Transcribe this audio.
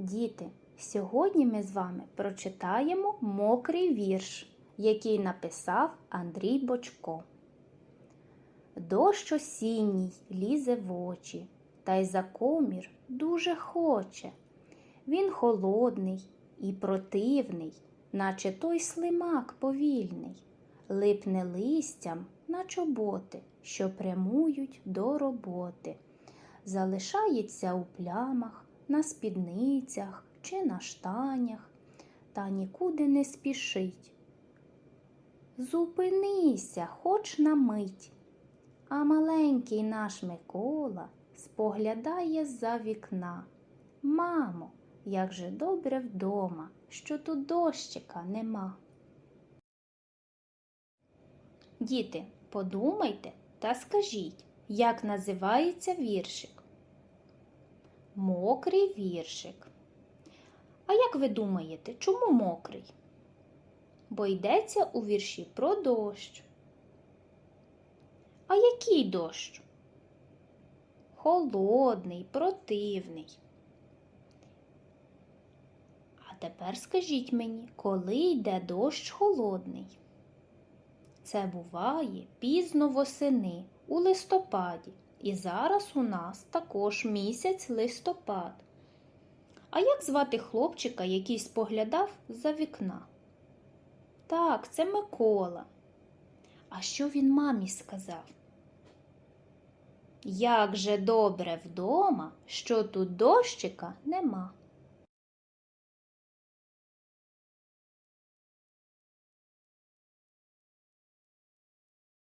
Діти, сьогодні ми з вами прочитаємо мокрий вірш, який написав Андрій Бочко. Дощ осінній лізе в очі, та й за комір дуже хоче. Він холодний і противний, наче той слимак повільний, липне листям на чоботи, що прямують до роботи, залишається у плямах, на спідницях чи на штанях, та нікуди не спішить. Зупинися, хоч на мить. А маленький наш Микола споглядає з-за вікна. Мамо, як же добре вдома, що тут дощика нема. Діти, подумайте та скажіть, як називається віршик? Мокрий віршик. А як ви думаєте, чому мокрий? Бо йдеться у вірші про дощ. А який дощ? Холодний, противний. А тепер скажіть мені, коли йде дощ холодний? Це буває пізно восени, у листопаді. І зараз у нас також місяць листопад. А як звати хлопчика, який споглядав за вікна? Так, це Микола. А що він мамі сказав? Як же добре вдома, що тут дощика нема.